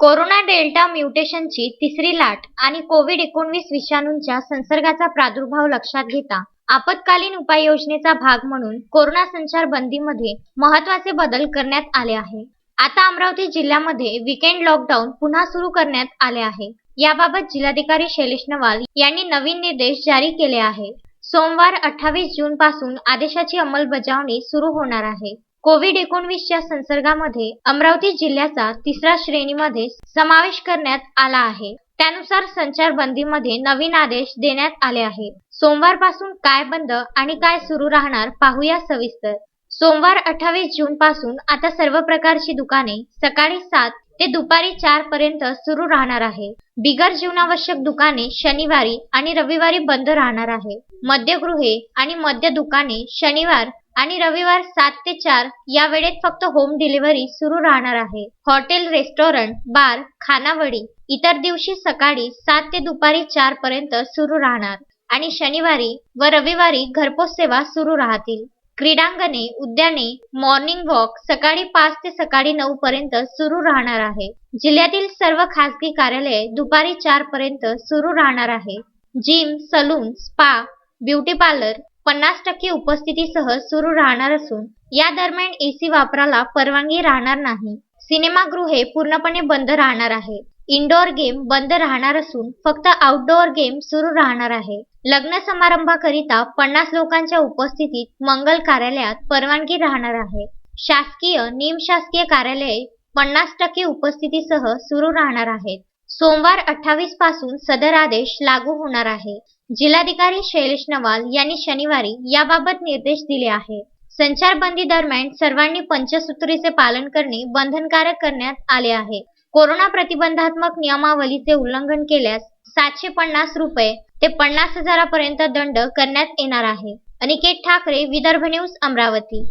Corona delta म्युटेशनची तिसरी लाट आणि कोविड एकोणवीस विषाणूंच्या संसर्गाचा प्रादुर्भाव लक्षात घेता आपत्कालीन उपाययोजनेचा भाग म्हणून कोरोना संचारबंदीमध्ये महत्त्वाचे बदल करण्यात आले आहे. आता अमरावती जिल्ह्यामध्ये विकेंड लॉकडाऊन पुन्हा सुरू करण्यात आले आहे. याबाबत जिल्हाधिकारी शैलेश नवाल यांनी नवीन निर्देश जारी केले आहे सोमवार अठ्ठावीस जून पासून आदेशाची अंमलबजावणी सुरू होणार आहे. कोविड एकोणवीसच्या संसर्गामध्ये अमरावती जिल्ह्याचा तिसरा श्रेणीमध्ये समावेश करण्यात आला आहे. त्यानुसार संचारबंदीमध्ये नवीन आदेश देण्यात आले आहे. सोमवारपासून काय बंद आणि काय सुरू राहणार पाहूया सविस्तर. सोमवार अठ्ठावीस जून पासून आता सर्व प्रकारची दुकाने सकाळी सात ते दुपारी चार पर्यंत सुरू राहणार आहे. बिगर जीवनावश्यक दुकाने शनिवारी आणि रविवारी बंद राहणार आहे. मद्यगृहे आणि मद्य दुकाने शनिवार आणि रविवार सात ते चार या वेळेत फक्त होम डिलिव्हरी सुरू राहणार आहे. हॉटेल रेस्टॉरंट बार खानावळी इतर दिवशी सकाळी सात ते दुपारी चार पर्यंत सुरू राहणार आणि शनिवारी व रविवारी घरपोच सेवा सुरू राहतील. क्रीडांगणे उद्याने मॉर्निंग वॉक सकाळी पाच ते सकाळी नऊ पर्यंत सुरू राहणार आहे. जिल्ह्यातील सर्व खासगी कार्यालये दुपारी चार पर्यंत सुरू राहणार आहे. Gym salon spa beauty parlour पन्नास टक्के उपस्थितीसह सुरू राहणार असून या दरम्यान एसी वापराला परवानगी राहणार नाही. सिनेमागृहे पूर्णपणे बंद राहणार आहे. इनडोअर गेम बंद राहणार असून फक्त आउटडोअर गेम सुरू राहणार आहे. लग्न समारंभाकरिता पन्नास लोकांच्या उपस्थितीत मंगल कार्यालयात परवानगी राहणार आहे. शासकीय निमशासकीय कार्यालये पन्नास टक्के उपस्थितीसह सुरू राहणार आहेत. सोमवार अठ्ठावीसपासून सदर आदेश लागू होणार आहे. जिल्हाधिकारी शैलेश नवाल यांनी शनिवारी याबाबत निर्देश दिले आहे. संचारबंदी दरम्यान सर्वांनी पंचसूत्रीचे पालन करणे बंधनकारक करण्यात आले आहे. कोरोना प्रतिबंधात्मक नियमावलीचे उल्लंघन केल्यास सातशे पन्नास रुपये ते पन्नास हजारापर्यंत दंड करण्यात येणार आहे. अनिकेत ठाकरे विदर्भ न्यूज अमरावती.